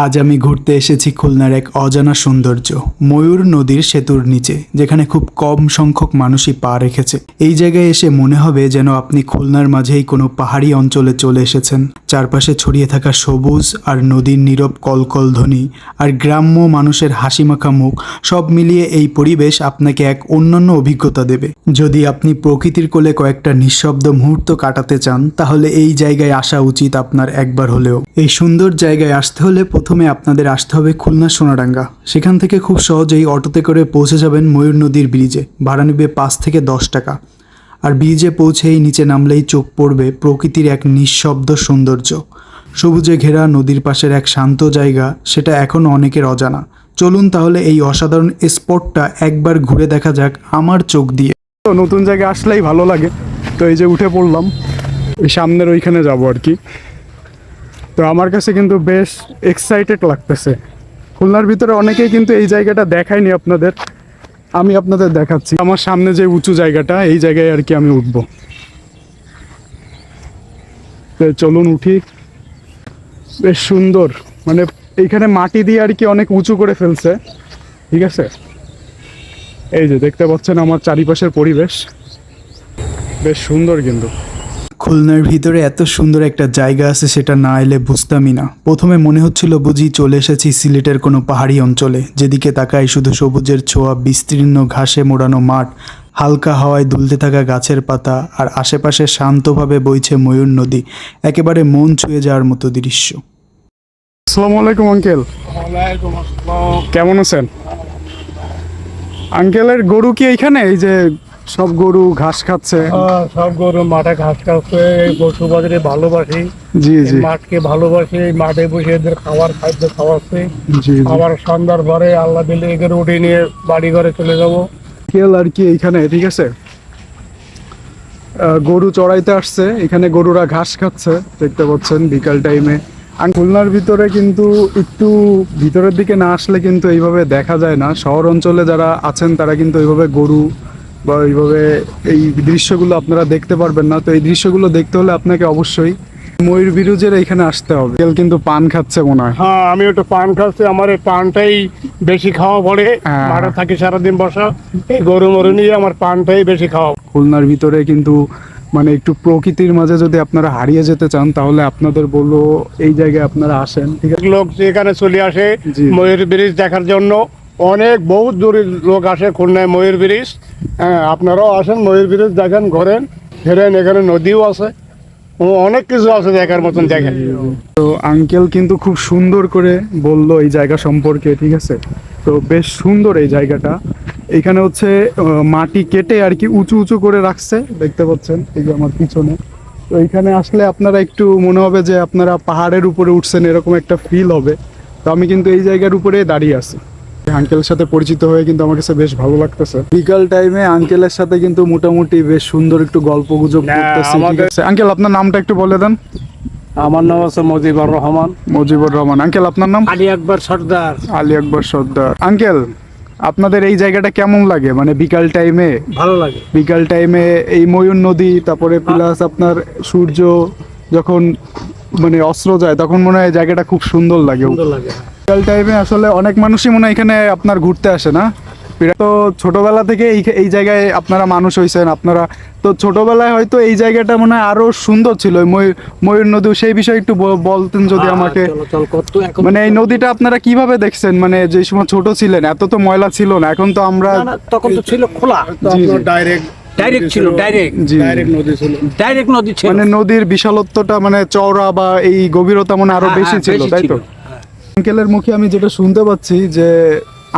আজ আমি ঘুরতে এসেছি খুলনার এক অজানা সৌন্দর্য, ময়ূর নদীর সেতুর নিচে, যেখানে খুব কম সংখ্যক মানুষই পা রেখেছে। এই জায়গায় এসে মনে হবে যেন আপনি খুলনার মাঝেই কোনো পাহাড়ি অঞ্চলে চলে এসেছেন। চারপাশে ছড়িয়ে থাকা সবুজ আর নদীর নীরব কলকল ধ্বনি আর গ্রাম্য মানুষের হাসিমাখা মুখ, সব মিলিয়ে এই পরিবেশ আপনাকে এক অন্যান্য অভিজ্ঞতা দেবে। যদি আপনি প্রকৃতির কোলে কয়েকটা নিঃশব্দ মুহূর্ত কাটাতে চান, তাহলে এই জায়গায় আসা উচিত আপনার একবার হলেও। এই সুন্দর জায়গায় আসতে হলে প্রথমে আপনাদের আসতে হবে খুলনা সোনাডাঙ্গা। সেখান থেকে খুব সহজেই অটোতে করে পৌঁছে যাবেন ময়ূর নদীর ব্রিজে ভাড়া নেবে পাঁচ থেকে দশ টাকা। আর ব্রিজে পৌঁছেই নিচে নামলেই চোখ পড়বে প্রকৃতির এক নিঃশব্দ সৌন্দর্য। সবুজে ঘেরা নদীর পাশের এক শান্ত জায়গা, সেটা এখনও অনেকের অজানা। চলুন তাহলে এই অসাধারণ স্পটটা একবার ঘুরে দেখা যাক আমার চোখ দিয়ে। তো নতুন জায়গায় আসলেই ভালো লাগে। তো এই যে উঠে পড়লাম সামনের ওইখানে যাব আর কি। তো আমার কাছে কিন্তু বেশ এক্সাইটেড লাগতেছে। খুলনার ভিতরে অনেকেই কিন্তু এই জায়গাটা দেখায়নি আপনাদের। আমি আপনাদের দেখাচ্ছি। আমার সামনে যে উঁচু জায়গাটা, এই জায়গায় আর কি আমি উঠবো। চলুন উঠি। বেশ সুন্দর। মানে এইখানে মাটি দিয়ে আর কি অনেক উঁচু করে ফেলছে। ঠিক আছে? এই যে দেখতে পাচ্ছেন আমার চারিপাশের পরিবেশ। বেশ সুন্দর কিন্তু। খুলনার ভিতরে এত সুন্দর একটা জায়গা আছে সেটা না এলে বুঝতামই না। প্রথমে মনে হচ্ছিল বুঝি চলে এসেছি সিলেটের কোনো পাহাড়ি অঞ্চলে যেদিকে তাকাই শুধু সবুজের ছোঁয়া বিস্তীর্ণ ঘাসে মোড়ানো মাঠ হালকা হাওয়ায় দুলতে থাকা গাছের পাতা আর আশেপাশে শান্তভাবে বইছে ময়ূর নদী একেবারে মন ছুঁয়ে যাওয়ার মতো দৃশ্য। আসসালামু আলাইকুম আঙ্কেল। কেমন আছেন? আঙ্কেলের গরু কি এইখানে? এই যে সব গরু ঘাস খাচ্ছে। সব গরু মাঠে ঘাস খাচ্ছে এই পশু বাজারে ভালোবাসি। জি জি। মাঠকে ভালোবাসি এই মাঠে বসে এদের খাবার খাদ্য খাওয়াচ্ছি। জি আবার সন্ধ্যার পরে আল্লাহ দিলে এদের উঠে নিয়ে বাড়ি ঘরে চলে যাব। আঙ্কেল আর কি এইখানে ঠিক আছে? গরু চড়াইতে আসছে এখানে গরুরা ঘাস খাচ্ছে দেখতে পাচ্ছেন বিকাল টাইমে। আর খুলনার ভিতরে কিন্তু একটু ভিতরের দিকে না আসলে কিন্তু এইভাবে দেখা যায় না। শহর অঞ্চলে যারা আছেন তারা কিন্তু এইভাবে গরু বা এইভাবে এই দৃশ্যগুলো আপনারা দেখতে পারবেন না। তো এই দৃশ্যগুলো দেখতে হলে আপনাকে অবশ্যই ময়ূর বিরুজের এইখানে আসতে হবে। আঙ্কেল কিন্তু পান খাচ্ছে মনে হয়। হ্যাঁ আমি একটু পান খাচ্ছি। আমার এই পানটাই বেশি খাওয়া পড়ে। হ্যাঁ। মাঠে থাকি সারাদিন বসা। এই গরু মরু নিয়ে আমার পানটাই বেশি খাওয়া খুলনার ভিতরে কিন্তু মানে একটু প্রকৃতির মাঝে যদি আপনারা হারিয়ে যেতে চান তাহলে আপনাদের বলব এই জায়গায় আপনারা আসেন। ঠিক আছে? লোক এখানে চলে আসে ময়ূর ব্রিজ দেখার জন্য। অনেক বহুত দূরের লোক আসে খুলনায় ময়ূর ব্রিজ। হ্যাঁ আপনারাও আসেন, ময়ূর ব্রিজ দেখেন, ঘোরেন, ফেরেন, এখানে নদীও আছে। অনেক কিছু আছে দেখার মতন, দেখেন। তো আঙ্কেল কিন্তু খুব সুন্দর করে বলল এই জায়গা সম্পর্কে, ঠিক আছে? তো বেশ সুন্দর এই জায়গাটা। এখানে হচ্ছে মাটি কেটে আর কি উঁচু উঁচু করে রাখছে, দেখতে পাচ্ছেন, এই যে আমার পিছনে। তো এখানে আসলে আপনারা একটু মনে হবে যে আপনারা পাহাড়ের উপরে উঠছেন, এরকম একটা ফিল হবে। তো আমি কিন্তু এই জায়গার উপরে দাঁড়িয়ে আছি। আঙ্কেলের সাথে পরিচিত হয়ে কিন্তু আমার কাছে বেশ ভালো লাগতেছে। বিকাল টাইমে আঙ্কেলের সাথে কিন্তু মোটামুটি বেশ সুন্দর একটু গল্প গুজব করতেছি আঙ্কেল আপনার নামটা একটু বলে দেন। আমার নাম আছে মজিবুর রহমান। মুজিবুর রহমান। আঙ্কেল আপনার নাম? আলী আকবর সর্দার। আলী আকবর সর্দার। আঙ্কেল আপনাদের এই জায়গাটা কেমন লাগে? মানে বিকাল টাইমে ভালো লাগে। বিকাল টাইমে এই ময়ূর নদী তারপরে প্লাস আপনার সূর্য যখন মানে অস্ত্র যায় তখন মনে হয় জায়গাটা খুব সুন্দর লাগে। সুন্দর লাগে বিকাল টাইমে আসলে অনেক মানুষই মনে হয় এখানে আপনার ঘুরতে আসে না। তো ছোটবেলা থেকে এই এই জায়গায় আপনারা মানুষ হয়েছেন আপনারা তো ছোটবেলায় হয়তো এই জায়গাটা মনে হয় আরও সুন্দর ছিল। ময়ূর ময়ূর নদী সেই বিষয়ে একটু বলতেন যদি আমাকে। চলো চল কত এখন মানে এই নদীটা আপনারা কীভাবে দেখছেন? মানে যে সময় ছোট ছিলেন এত তো ময়লা ছিল না এখন তো আমরা তখন তো ছিল খোলা। ডাইরেক্ট ডাইরেক্ট ছিল ডাইরেক্ট ডাইরেক্ট নদী ছিল। ডাইরেক্ট নদী ছিল। মানে নদীর বিশালত্বটা মানে চওড়া বা এই গভীরতা মানে আরও হ্যাঁ, বেশি হ্যাঁ, ছিল তাই তো? আঙ্কেলের মুখে আমি যেটা শুনতে পাচ্ছি যে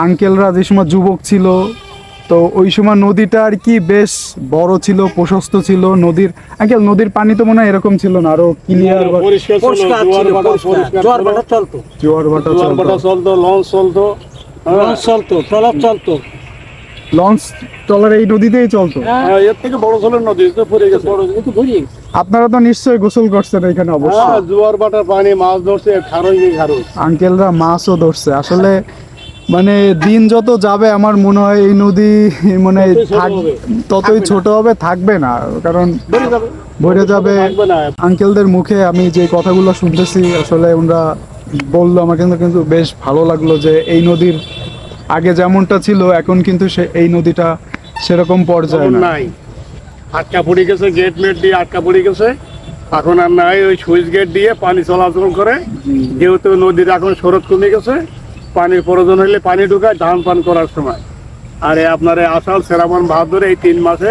আঙ্কেলরা যে সময় যুবক ছিল তো ওই সময় নদীটা আর কি বেশ বড় ছিল প্রশস্ত ছিল নদীর আঙ্কেল নদীর পানি তো মনে হয় এরকম ছিল না আরও ক্লিয়ার জোয়ার ভাটা চলতো। জোয়ার ভাটা চলতো। লঞ্চ চলতো হ্যাঁ। লঞ্চ চলতো ট্রলার চলতো। লঞ্চ চলার এই নদীতেই চলতো। হ্যাঁ, এর থেকে বড় নদী তো পড়ে গেছে। বড় একটু ঘুরিয়ে আপনারা তো নিশ্চয়ই গোসল করছেন এখানে হ্যাঁ অবশ্যই জোয়ার ভাটার পানি মাছ ধরছে খারই খারই। আঙ্কেলরা মাছও ধরছে। আসলে মানে দিন যত যাবে আমার মনে হয় এই নদী মানে ততই ছোট থাক- হবে। ততই ছোট হবে থাকবে না। কারণ ভরে যাবে। আঙ্কেলদের মুখে আমি যে কথাগুলো শুনতেছি আসলে ওনারা বলল আমার কিন্তু কিন্তু বেশ ভালো লাগল যে এই নদীর আগে যেমনটা ছিল এখন কিন্তু সে এই নদীটা সেরকম পর্যায়ে নাই। আটকা পড়ে গেছে গেট মেট দিয়ে আটকা পড়ে গেছে। এখন আর নাই ওই সুইচ গেট দিয়ে পানি চলাচল করে। যেহেতু নদীর এখন স্রোত কমে গেছে পানির প্রয়োজন হলে পানি ঢুকায় ধান পান করার সময়। আর এই আপনার আষাঢ় শ্রাবণ ভাদ্র এই তিন মাসে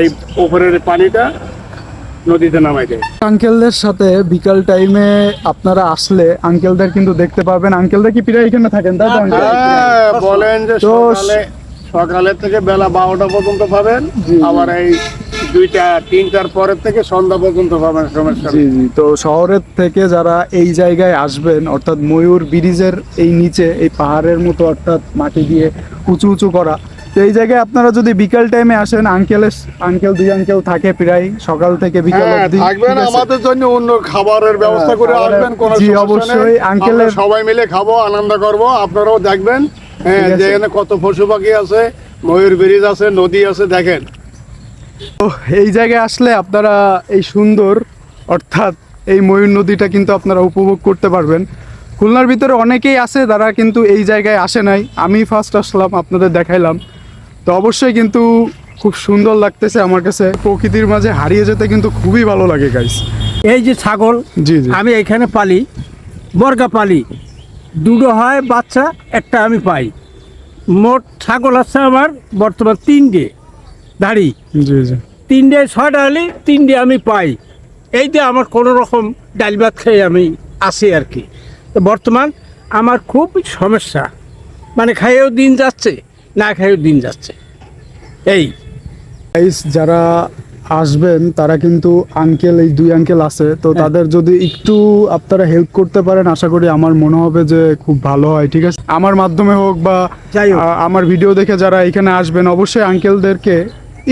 এই ওপরের পানিটা নদীতে নামাই দেয়। আঙ্কেলদের সাথে বিকাল টাইমে আপনারা আসলে আঙ্কেলদের কিন্তু দেখতে পাবেন আঙ্কেলদের কি প্রায় এখানে থাকেন? তাই তো হ্যাঁ বলেন যে সকালে সকালের থেকে বেলা বারোটা পর্যন্ত পাবেন আবার এই দুইটা তিনটার পরের থেকে সন্ধ্যা পর্যন্ত পাবেন সমস্যা জি জি। তো শহরের থেকে যারা এই জায়গায় আসবেন অর্থাৎ ময়ূর ব্রিজের এই নিচে এই পাহাড়ের মতো অর্থাৎ মাটি দিয়ে উঁচু উঁচু করা তো এই জায়গায় আপনারা যদি বিকাল টাইমে আসেন আঙ্কেলের আঙ্কেল দুই আঙ্কেল থাকে প্রায় সকাল থেকে বিকাল হ্যাঁ অবধি। থাকবেন আমাদের জন্য অন্য খাবারের ব্যবস্থা করে আসবেন কোনো জি, অবশ্যই, নেই। আঙ্কেলের- সবাই মিলে খাব আনন্দ করব আপনারাও দেখবেন। হ্যাঁ আছে। যেখানে কত পশু পাখি আছে ময়ূর ব্রিজ আছে নদী আছে দেখেন। তো এই জায়গায় আসলে আপনারা এই সুন্দর অর্থাৎ এই ময়ূর নদীটা কিন্তু আপনারা উপভোগ করতে পারবেন। খুলনার ভিতরে অনেকেই আছে তারা কিন্তু এই জায়গায় আসে নাই। আমি ফার্স্ট আসলাম আপনাদের দেখাইলাম। তো অবশ্যই কিন্তু খুব সুন্দর লাগতেছে আমার কাছে। প্রকৃতির মাঝে হারিয়ে যেতে কিন্তু খুবই ভালো লাগে গাইস এই যে ছাগল জি জি। আমি এখানে পালি বর্গা পালি। দুটো হয় বাচ্চা একটা আমি পাই। মোট ছাগল আছে আমার বর্তমান তিনটে দাড়ি। জি জি। তিনটে ছয়টা হলে তিনটে আমি পাই। এইতে আমার কোনো রকম ডাল ভাত খেয়ে আমি আসি আর কি। তো বর্তমান আমার খুব সমস্যা। মানে খাইয়েও দিন যাচ্ছে না খেয়ে দিন যাচ্ছে। এই। যারা আসবেন তারা কিন্তু আঙ্কেল এই দুই আঙ্কেল আছে। তো তাদের যদি একটু আপনারা হেল্প করতে পারেন আশা করি আমার মনে হবে যে খুব ভালো হয় ঠিক আছে? আমার মাধ্যমে হোক বা আমার ভিডিও দেখে যারা এখানে আসবেন অবশ্যই আঙ্কেলদেরকে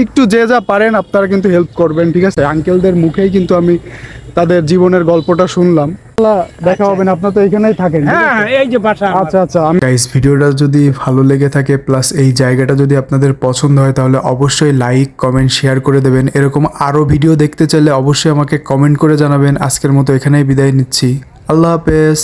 একটু যে যা পারেন আপনারা কিন্তু হেল্প করবেন ঠিক আছে? আঙ্কেলদের মুখেই কিন্তু আমি তাদের জীবনের গল্পটা শুনলাম। দেখা হবে না আপনার তো এখানেই থাকেন হ্যাঁ আছে? এই যে বাসা আচ্ছা আচ্ছা আমি গাইস ভিডিওটা যদি ভালো লেগে থাকে প্লাস এই জায়গাটা যদি আপনাদের পছন্দ হয় তাহলে অবশ্যই লাইক কমেন্ট শেয়ার করে দেবেন। এরকম আরও ভিডিও দেখতে চাইলে অবশ্যই আমাকে কমেন্ট করে জানাবেন। আজকের মতো এখানেই বিদায় নিচ্ছি। আল্লাহ হাফেজ।